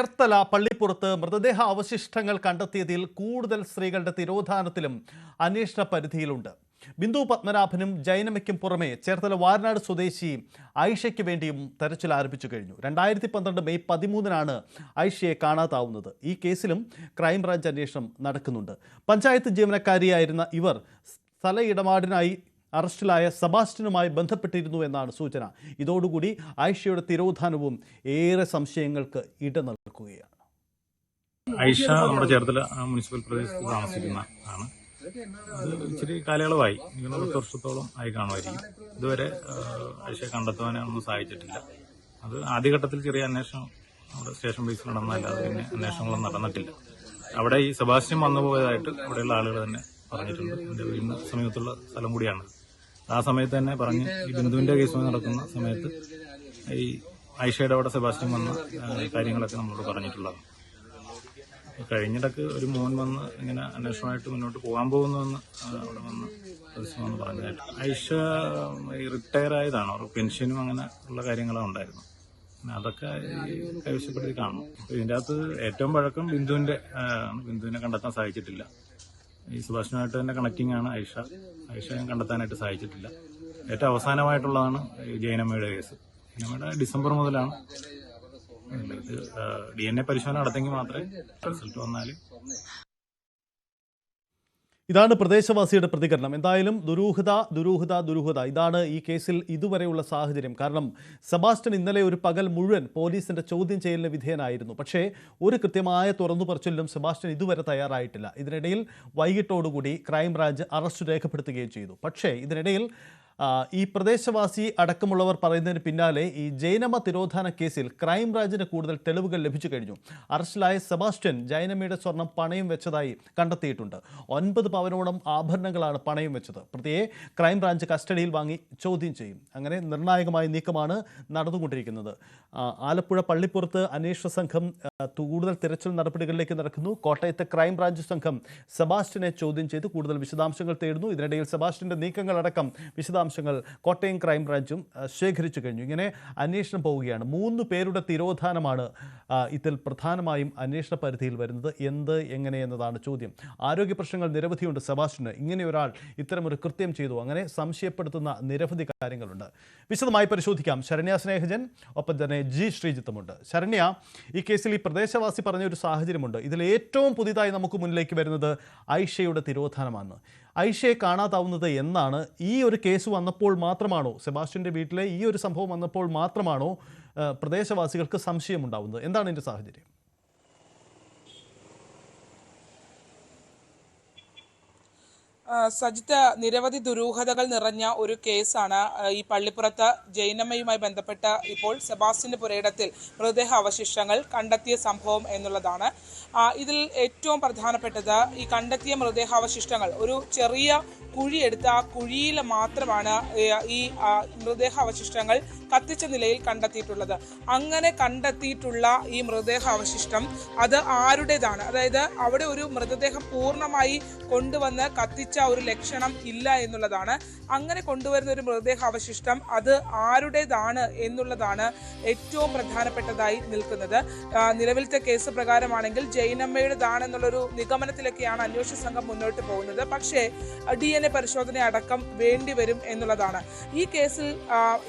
ചേർത്തല പള്ളിപ്പുറത്ത് മൃതദേഹ അവശിഷ്ടങ്ങൾ കണ്ടെത്തിയതിൽ കൂടുതൽ സ്ത്രീകളുടെ തിരോധാനത്തിലും അന്വേഷണ പരിധിയിലുണ്ട്. ബിന്ദു പത്മനാഭനും ജൈനമയ്ക്കും പുറമെ ചേർത്തല വാരനാട് സ്വദേശി ഐഷയ്ക്ക് വേണ്ടിയും തെരച്ചിൽ ആരംഭിച്ചു കഴിഞ്ഞു. രണ്ടായിരത്തി പന്ത്രണ്ട് മെയ് പതിമൂന്നിനാണ് ഐഷയെ കാണാതാവുന്നത്. ഈ കേസിലും ക്രൈംബ്രാഞ്ച് അന്വേഷണം നടക്കുന്നുണ്ട്. പഞ്ചായത്ത് ജീവനക്കാരിയായിരുന്ന ഇവർ സ്ഥല ഇടപാടിനായി അറസ്റ്റിലായ സബാസ്റ്റിനുമായി ബന്ധപ്പെട്ടിരുന്നു എന്നാണ് സൂചന. ഇതോടുകൂടി ആയിഷയുടെ തിരോധാനവും ഏറെ സംശയങ്ങൾക്ക് ഇട നൽകുകയാണ് ഐഷ നമ്മുടെ ചേർത്തല മുനിസിപ്പൽ പ്രദേശത്ത് താമസിക്കുന്ന ആണ്. അത് ഇച്ചിരി കാലയളവായി. ഇങ്ങനെ പത്ത് വർഷത്തോളം ആയി കാണുമായിരിക്കും. ഇതുവരെ ഐഷയെ കണ്ടെത്തുവാനേ ഒന്നും സഹായിച്ചിട്ടില്ല അത് ആദ്യഘട്ടത്തിൽ ചെറിയ അന്വേഷണം നമ്മുടെ സ്റ്റേഷൻ ബേസിൽ നടന്നതല്ലാതെ പിന്നെ അന്വേഷണങ്ങളൊന്നും നടന്നിട്ടില്ല. അവിടെ ഈ സെബാസ്റ്റ്യൻ വന്നു പോയതായിട്ട് അവിടെയുള്ള ആളുകൾ തന്നെ പറഞ്ഞിട്ടുണ്ട്. എന്റെ വീടിന് സമീപത്തുള്ള സ്ഥലം കൂടിയാണ്. ആ സമയത്ത് തന്നെ പറഞ്ഞ് ഈ ബിന്ദുവിന്റെ കേസ് നടക്കുന്ന സമയത്ത് ഈ ഐഷയുടെ അവിടെ സെബാസ്റ്റ്യൻ വന്ന കാര്യങ്ങളൊക്കെ നമ്മളോട് പറഞ്ഞിട്ടുള്ളതാണ് കഴിഞ്ഞിടക്ക് ഒരു മോൻ വന്ന് ഇങ്ങനെ അന്വേഷണമായിട്ട് മുന്നോട്ട് പോകാൻ പോകുന്നുവെന്ന് അവിടെ വന്ന് വന്ന് പറഞ്ഞതായിട്ട്. ഐഷ റിട്ടയർ ആയതാണ്? പെൻഷനും അങ്ങനെ ഉള്ള കാര്യങ്ങളാണ് ഉണ്ടായിരുന്നു അതൊക്കെ ഈ കൈവശപ്പെടുത്തി കാണും ഇതിന്റെ അകത്ത് ഏറ്റവും പഴക്കം ബിന്ദുവിന്റെ ആ, ബിന്ദുവിനെ കണ്ടെത്താൻ സാധിച്ചിട്ടില്ല. ഈ സുഭാഷിനുമായിട്ട് തന്നെ കണക്റ്റിംഗ് ആണ് ഐഷ. ഐഷയെ കണ്ടെത്താനായിട്ട് സാധിച്ചിട്ടില്ല. ഏറ്റവും അവസാനമായിട്ടുള്ളതാണ് ജയനമ്മയുടെ കേസ്. ജയനമ്മയുടെ ഡിസംബർ മുതലാണ്. ഇത് ഡി എൻ എ പരിശോധന നടത്തെങ്കിൽ മാത്രമേ റിസൾട്ട് വന്നാൽ ഇതാണ് പ്രദേശവാസിയുടെ പ്രതികരണം. എന്തായാലും ദുരൂഹത ദുരൂഹത ദുരൂഹത. ഇതാണ് ഈ കേസിൽ ഇതുവരെയുള്ള സാഹചര്യം. കാരണം സെബാസ്റ്റ്യൻ ഇന്നലെ ഒരു പകൽ മുഴുവൻ പോലീസിന്റെ ചോദ്യം ചെയ്യലിന് വിധേയനായിരുന്നു. പക്ഷേ ഒരു കൃത്യമായ തുറന്നു പറച്ചിലും സെബാസ്റ്റ്യൻ ഇതുവരെ തയ്യാറായിട്ടില്ല. ഇതിനിടയിൽ വൈകിട്ടോടുകൂടി ക്രൈംബ്രാഞ്ച് അറസ്റ്റ് രേഖപ്പെടുത്തുകയും ചെയ്തു. പക്ഷേ ഇതിനിടയിൽ ഈ പ്രദേശവാസി അടക്കമുള്ളവർ പറയുന്നതിന് പിന്നാലെ ഈ ജൈനമ തിരോധാന കേസിൽ ക്രൈംബ്രാഞ്ചിന് കൂടുതൽ തെളിവുകൾ ലഭിച്ചു കഴിഞ്ഞു. അറസ്റ്റിലായ സെബാസ്റ്റ്യൻ ജൈനമയുടെ സ്വർണം പണയം വെച്ചതായി കണ്ടെത്തിയിട്ടുണ്ട്. ഒൻപത് പവനോളം ആഭരണങ്ങളാണ് പണയം വെച്ചത്. പ്രതിയെ ക്രൈംബ്രാഞ്ച് കസ്റ്റഡിയിൽ വാങ്ങി ചോദ്യം ചെയ്യും. അങ്ങനെ നിർണായകമായ നീക്കമാണ് നടന്നുകൊണ്ടിരിക്കുന്നത്. ആലപ്പുഴ പള്ളിപ്പുറത്ത് അന്വേഷണ സംഘം കൂടുതൽ തിരച്ചിൽ നടപടികളിലേക്ക് നടക്കുന്നു. കോട്ടയത്തെ ക്രൈംബ്രാഞ്ച് സംഘം സെബാസ്റ്റ്യനെ ചോദ്യം ചെയ്ത് കൂടുതൽ വിശദാംശങ്ങൾ തേടുന്നു. ഇതിനിടയിൽ സെബാസ്റ്റ്യന്റെ നീക്കങ്ങളടക്കം വിശദാംശങ്ങൾ കോട്ടയം ക്രൈംബ്രാഞ്ചും ശേഖരിച്ചു കഴിഞ്ഞു. ഇങ്ങനെ അന്വേഷണം പോവുകയാണ്. മൂന്ന് പേരുടെ തിരോധാനമാണ് ഇതിൽ പ്രധാനമായും അന്വേഷണ പരിധിയിൽ വരുന്നത്. എന്ത് എങ്ങനെ എന്നതാണ് ചോദ്യം. ആരോഗ്യ പ്രശ്നങ്ങൾ നിരവധിയുണ്ട് സെബാസ്റ്റിന് ഇങ്ങനെ ഒരാൾ ഇത്തരമൊരു കൃത്യം ചെയ്തു. അങ്ങനെ സംശയപ്പെടുത്തുന്ന നിരവധി കാര്യങ്ങളുണ്ട്. വിശദമായി പരിശോധിക്കാം. ശരണ്യ സ്നേഹജൻ ഒപ്പം തന്നെ ജി ശ്രീജിത്തുമുണ്ട്. ശരണ്യ ഈ കേസിൽ ഈ പ്രദേശവാസി പറഞ്ഞ ഒരു സാഹചര്യമുണ്ട്. ഇതിൽ ഏറ്റവും പുതിയതായി നമുക്ക് മുന്നിലേക്ക് വരുന്നത് ഐഷയുടെ തിരോധാനമാണ്. ഐഷയെ കാണാതാവുന്നത് എന്നാണ് ഈ ഒരു കേസ് വന്നപ്പോൾ മാത്രമാണോ സെബാസ്റ്റ്യന്റെ വീട്ടിലെ ഈ ഒരു സംഭവം വന്നപ്പോൾ മാത്രമാണോ പ്രദേശവാസികൾക്ക് സംശയമുണ്ടാവുന്നത്? എന്താണ് ഇതിന്റെ സാഹചര്യം? സജിത്ത് നിരവധി ദുരൂഹതകൾ നിറഞ്ഞ ഒരു കേസാണ് ഈ പള്ളിപ്പുറത്ത് ജൈനമ്മയുമായി ബന്ധപ്പെട്ട ഇപ്പോൾ സെബാസ്റ്റിന്റെ പുരയിടത്തിൽ മൃതദേഹ അവശിഷ്ടങ്ങൾ കണ്ടെത്തിയ സംഭവം എന്നുള്ളതാണ്. ഇതിൽ ഏറ്റവും പ്രധാനപ്പെട്ടത് ഈ കണ്ടെത്തിയ മൃതദേഹാവശിഷ്ടങ്ങൾ ഒരു ചെറിയ കുഴി കുഴിയെടുത്ത് ആ കുഴിയിൽ മാത്രമാണ് ഈ മൃതദേഹ അവശിഷ്ടങ്ങൾ കത്തിച്ച നിലയിൽ കണ്ടെത്തിയിട്ടുള്ളത്. അങ്ങനെ കണ്ടെത്തിയിട്ടുള്ള ഈ മൃതദേഹ അവശിഷ്ടം അത് ആരുടേതാണ്? അതായത് അവിടെ ഒരു മൃതദേഹം പൂർണമായി കൊണ്ടുവന്ന് കത്തിച്ച ഒരു ലക്ഷണം ഇല്ല എന്നുള്ളതാണ്. അങ്ങനെ കൊണ്ടുവരുന്ന ഒരു മൃതദേഹ അവശിഷ്ടം അത് ആരുടേതാണ് എന്നുള്ളതാണ് ഏറ്റവും പ്രധാനപ്പെട്ടതായി നിൽക്കുന്നത്. നിലവിലത്തെ കേസ് പ്രകാരമാണെങ്കിൽ ജൈനമ്മയുടേതാണെന്നുള്ളൊരു നിഗമനത്തിലൊക്കെയാണ് അന്വേഷണ സംഘം മുന്നോട്ട് പോകുന്നത്. പക്ഷേ ഡി എൻ എ പരിശോധന അടക്കം വേണ്ടിവരും എന്നുള്ളതാണ്. ഈ കേസിൽ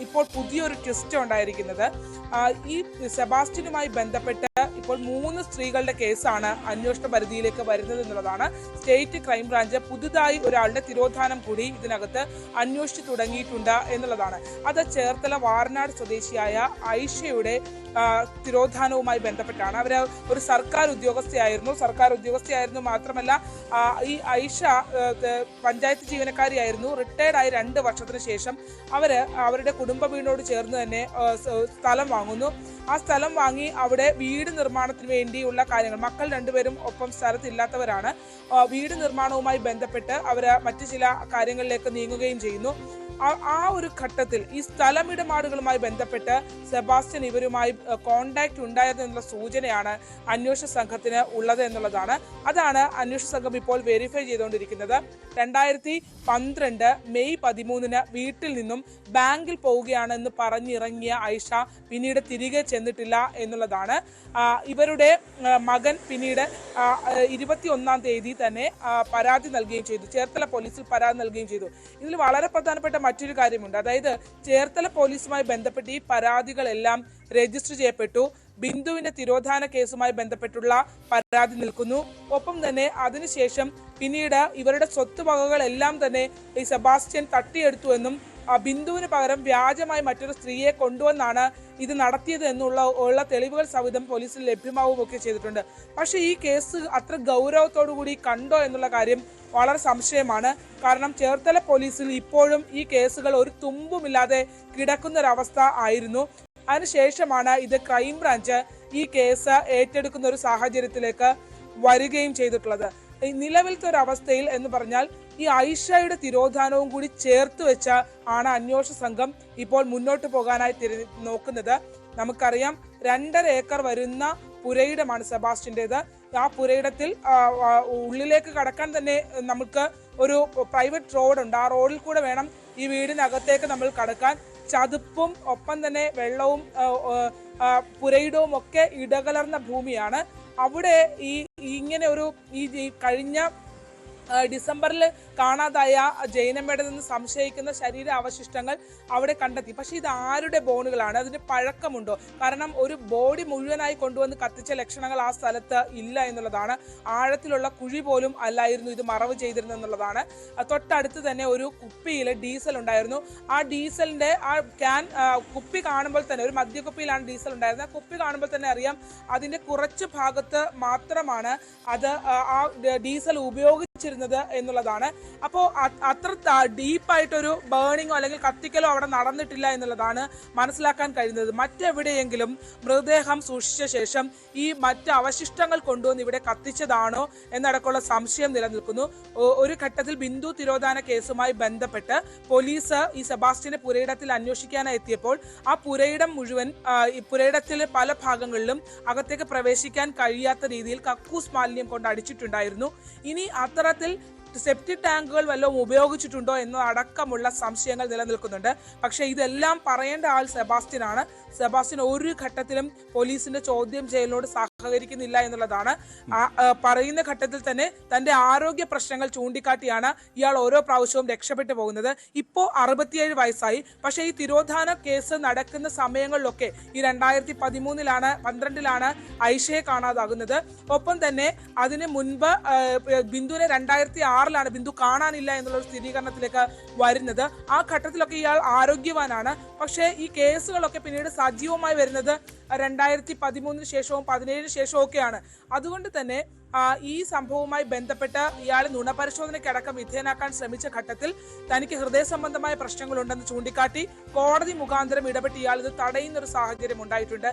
ഇപ്പോൾ പുതിയൊരു ട്വിസ്റ്റ് ഉണ്ടായിരിക്കുന്നത്. ഈ സെബാസ്റ്റിനുമായി ബന്ധപ്പെട്ട് ഇപ്പോൾ മൂന്ന് സ്ത്രീകളുടെ കേസാണ് അന്വേഷണ പരിധിയിലേക്ക് വരുന്നത് എന്നുള്ളതാണ് സ്റ്റേറ്റ് ക്രൈംബ്രാഞ്ച് പുതുതായി ഒരാളുടെ തിരോധാനം കൂടി ഇതിനകത്ത് അന്വേഷിച്ചു തുടങ്ങിയിട്ടുണ്ട് എന്നുള്ളതാണ്. അത് ചേർത്തല വാർനാട് സ്വദേശിയായ ഐഷയുടെ തിരോധാനവുമായി ബന്ധപ്പെട്ടാണ്. അവർ ഒരു സർക്കാർ ഉദ്യോഗസ്ഥയായിരുന്നു. സർക്കാർ ഉദ്യോഗസ്ഥയായിരുന്നു മാത്രമല്ല ഈ ഐഷ പഞ്ചായത്ത് ജീവനക്കാരിയായിരുന്നു. റിട്ടയർഡ് ആയി രണ്ട് വർഷത്തിന് ശേഷം അവർ അവരുടെ കുടുംബ വീടിനോട് ചേർന്ന് തന്നെ സ്ഥലം വാങ്ങുന്നു. ആ സ്ഥലം വാങ്ങി അവിടെ വീട് നിർമ്മാണത്തിന് വേണ്ടിയുള്ള കാര്യങ്ങൾ. മക്കൾ രണ്ടുപേരും ഒപ്പം സ്ഥലത്തില്ലാത്തവരാണ്. വീട് നിർമ്മാണവുമായി ബന്ധപ്പെട്ട് അവർ മറ്റു ചില കാര്യങ്ങളിലേക്ക് നീങ്ങുകയും ചെയ്യുന്നു. ആ- ഒരു ഘട്ടത്തിൽ ഈ സ്ഥലമിടപാടുകളുമായി ബന്ധപ്പെട്ട് സെബാസ്റ്റ്യൻ ഇവരുമായി കോണ്ടാക്ട് ഉണ്ടായതെന്നുള്ള സൂചനയാണ് അന്വേഷണ സംഘത്തിന് ഉള്ളത് എന്നുള്ളതാണ്. അതാണ് അന്വേഷണ സംഘം ഇപ്പോൾ വെരിഫൈ ചെയ്തുകൊണ്ടിരിക്കുന്നത്. രണ്ടായിരത്തി പന്ത്രണ്ട് മെയ് പതിമൂന്നിന് വീട്ടിൽ നിന്നും ബാങ്കിൽ പോവുകയാണെന്ന് പറഞ്ഞിറങ്ങിയ ഐഷ പിന്നീട് തിരികെ ചെന്നിട്ടില്ല എന്നുള്ളതാണ്. ഇവരുടെ മകൻ പിന്നീട് ഇരുപത്തി ഒന്നാം തീയതി തന്നെ പരാതി നൽകുകയും ചെയ്തു. ചേർത്തല പോലീസിൽ പരാതി നൽകുകയും ചെയ്തു. ഇതിൽ വളരെ പ്രധാനപ്പെട്ട മറ്റൊരു കാര്യമുണ്ട്. അതായത് ചേർത്തല പോലീസുമായി ബന്ധപ്പെട്ട് ഈ പരാതികളെല്ലാം രജിസ്റ്റർ ചെയ്യപ്പെട്ടു. ബിന്ദുവിന്റെ തിരോധാന കേസുമായി ബന്ധപ്പെട്ടുള്ള പരാതി നിൽക്കുന്നു. ഒപ്പം തന്നെ അതിനുശേഷം പിന്നീട് ഇവരുടെ സ്വത്തുവകകളെല്ലാം തന്നെ ഈ സെബാസ്റ്റ്യൻ തട്ടിയെടുത്തു എന്നും ബിന്ദുവിന് പകരം വ്യാജമായി മറ്റൊരു സ്ത്രീയെ കൊണ്ടുവന്നാണ് ഇത് നടത്തിയത് എന്നുള്ള ഉള്ള തെളിവുകൾ സഹിതം പോലീസിൽ ലഭ്യമാവുകയൊക്കെ ചെയ്തിട്ടുണ്ട്. പക്ഷേ ഈ കേസ് അത്ര ഗൗരവത്തോടു കൂടി കണ്ടോ എന്നുള്ള കാര്യം വളരെ സംശയമാണ്. കാരണം ചേർത്തല പോലീസിൽ ഇപ്പോഴും ഈ കേസുകൾ ഒരു തുമ്പുമില്ലാതെ കിടക്കുന്നൊരവസ്ഥ ആയിരുന്നു. അതിനുശേഷമാണ് ഇത് ക്രൈംബ്രാഞ്ച് ഈ കേസ് ഏറ്റെടുക്കുന്ന ഒരു സാഹചര്യത്തിലേക്ക് വരികയും ചെയ്തിട്ടുള്ളത്. നിലവിലത്തെ ഒരു അവസ്ഥയിൽ എന്ന് പറഞ്ഞാൽ ഈ ഐഷയുടെ തിരോധാനവും കൂടി ചേർത്ത് വെച്ച ആണ് അന്വേഷണ സംഘം ഇപ്പോൾ മുന്നോട്ട് പോകാനായി നോക്കുന്നത്. നമുക്കറിയാം രണ്ടര ഏക്കർ വരുന്ന പുരയിടമാണ് സെബാസ്റ്റിന്റെത് ആ പുരയിടത്തിൽ ഉള്ളിലേക്ക് കടക്കാൻ തന്നെ നമുക്ക് ഒരു പ്രൈവറ്റ് റോഡുണ്ട്. ആ റോഡിൽ കൂടെ വേണം ഈ വീടിനകത്തേക്ക് നമ്മൾ കടക്കാൻ. ചതുപ്പും ഒപ്പം തന്നെ വെള്ളവും പുരയിടവും ഒക്കെ ഇടകലർന്ന ഭൂമിയാണ്. അവിടെ ഈ ഇങ്ങനെ ഒരു ഈ കഴിഞ്ഞ ഡിസംബറിൽ കാണാതായ ജൈനമ്മയുടെ നിന്ന് സംശയിക്കുന്ന ശരീര അവശിഷ്ടങ്ങൾ അവിടെ കണ്ടെത്തി. പക്ഷെ ഇത് ആരുടെ ബോണുകളാണ്? അതിന് പഴക്കമുണ്ടോ? കാരണം ഒരു ബോഡി മുഴുവനായി കൊണ്ടുവന്ന് കത്തിച്ച ലക്ഷണങ്ങൾ ആ സ്ഥലത്ത് ഇല്ല എന്നുള്ളതാണ്. ആഴത്തിലുള്ള കുഴി പോലും അല്ലായിരുന്നു ഇത് മറവ് ചെയ്തിരുന്നത് എന്നുള്ളതാണ് തൊട്ടടുത്ത് തന്നെ ഒരു കുപ്പിയിൽ ഡീസൽ ഉണ്ടായിരുന്നു. ആ ഡീസലിന്റെ ആ ക്യാൻ കുപ്പി കാണുമ്പോൾ തന്നെ ഒരു മദ്യക്കുപ്പിയിലാണ് ഡീസൽ ഉണ്ടായിരുന്നത്. ആ കുപ്പി കാണുമ്പോൾ തന്നെ അറിയാം അതിന്റെ കുറച്ച് ഭാഗത്ത് മാത്രമാണ് അത് ആ, ആ ഡീസൽ ഉപയോഗിച്ചിരുന്നത് എന്നുള്ളതാണ്. അപ്പോൾ അത്ര ഡീപ്പായിട്ടൊരു ബേണിങ്ങോ അല്ലെങ്കിൽ കത്തിക്കലോ അവിടെ നടന്നിട്ടില്ല എന്നുള്ളതാണ് മനസ്സിലാക്കാൻ കഴിയുന്നത്. മറ്റെവിടെയെങ്കിലും മൃതദേഹം സൂക്ഷിച്ച ശേഷം ഈ മറ്റ് അവശിഷ്ടങ്ങൾ കൊണ്ടുവന്ന് ഇവിടെ കത്തിച്ചതാണോ എന്നടക്കമുള്ള സംശയം നിലനിൽക്കുന്നു. ഒരു ഘട്ടത്തിൽ ബിന്ദു തിരോധാന കേസുമായി ബന്ധപ്പെട്ട് പോലീസ് ഈ സെബാസ്റ്റ്യനെ പുരയിടത്തിൽ അന്വേഷിക്കാനായി എത്തിയപ്പോൾ ആ പുരയിടം മുഴുവൻ പുരയിടത്തിലെ പല ഭാഗങ്ങളിലും അകത്തേക്ക് പ്രവേശിക്കാൻ കഴിയാത്ത രീതിയിൽ കക്കൂസ് മാലിന്യം കൊണ്ട് അടിച്ചിട്ടുണ്ടായിരുന്നു. ഇനി അത്തരത്തിൽ സെപ്റ്റിക് ടാങ്കുകൾ വല്ലതും ഉപയോഗിച്ചിട്ടുണ്ടോ എന്നതടക്കമുള്ള സംശയങ്ങൾ നിലനിൽക്കുന്നുണ്ട്. പക്ഷേ ഇതെല്ലാം പറയേണ്ട ആൾ സെബാസ്റ്റ്യൻ ആണ് സെബാസ്റ്റ്യൻ ഒരു ഘട്ടത്തിലും പോലീസിന്റെ ചോദ്യം ചെയ്യലിനോട് സഹകരിക്കുന്നില്ല എന്നുള്ളതാണ്. പറയുന്ന ഘട്ടത്തിൽ തന്നെ തന്റെ ആരോഗ്യ പ്രശ്നങ്ങൾ ചൂണ്ടിക്കാട്ടിയാണ് ഇയാൾ ഓരോ പ്രാവശ്യവും രക്ഷപ്പെട്ടു പോകുന്നത്. ഇപ്പോൾ അറുപത്തിയേഴ് വയസ്സായി. പക്ഷേ ഈ തിരോധാന കേസ് നടക്കുന്ന സമയങ്ങളിലൊക്കെ ഈ രണ്ടായിരത്തി പതിമൂന്നിലാണ് പന്ത്രണ്ടിലാണ് ഐഷയെ കാണാതാകുന്നത്. ഒപ്പം തന്നെ അതിന് മുൻപ് ബിന്ദുവിനെ രണ്ടായിരത്തി ആറിലാണ് ബിന്ദു കാണാനില്ല എന്നുള്ള സ്ഥിരീകരണത്തിലേക്ക് വരുന്നത്. ആ ഘട്ടത്തിലൊക്കെ ഇയാൾ ആരോഗ്യവാനാണ്. പക്ഷേ ഈ കേസുകളൊക്കെ പിന്നീട് സജീവമായി വരുന്നത് രണ്ടായിരത്തി പതിമൂന്നിന് ശേഷവും പതിനേഴിന് ശേഷവും ഒക്കെയാണ് അതുകൊണ്ട് തന്നെ ഈ സംഭവവുമായി ബന്ധപ്പെട്ട് ഇയാളെ നുണപരിശോധനയ്ക്കടക്കം വിധേയനാക്കാൻ ശ്രമിച്ച ഘട്ടത്തിൽ തനിക്ക് ഹൃദയ സംബന്ധമായ പ്രശ്നങ്ങളുണ്ടെന്ന് ചൂണ്ടിക്കാട്ടി കോടതി മുഖാന്തരം ഇടപെട്ട് ഇയാൾ ഇത് തടയുന്ന ഒരു സാഹചര്യം ഉണ്ടായിട്ടുണ്ട്.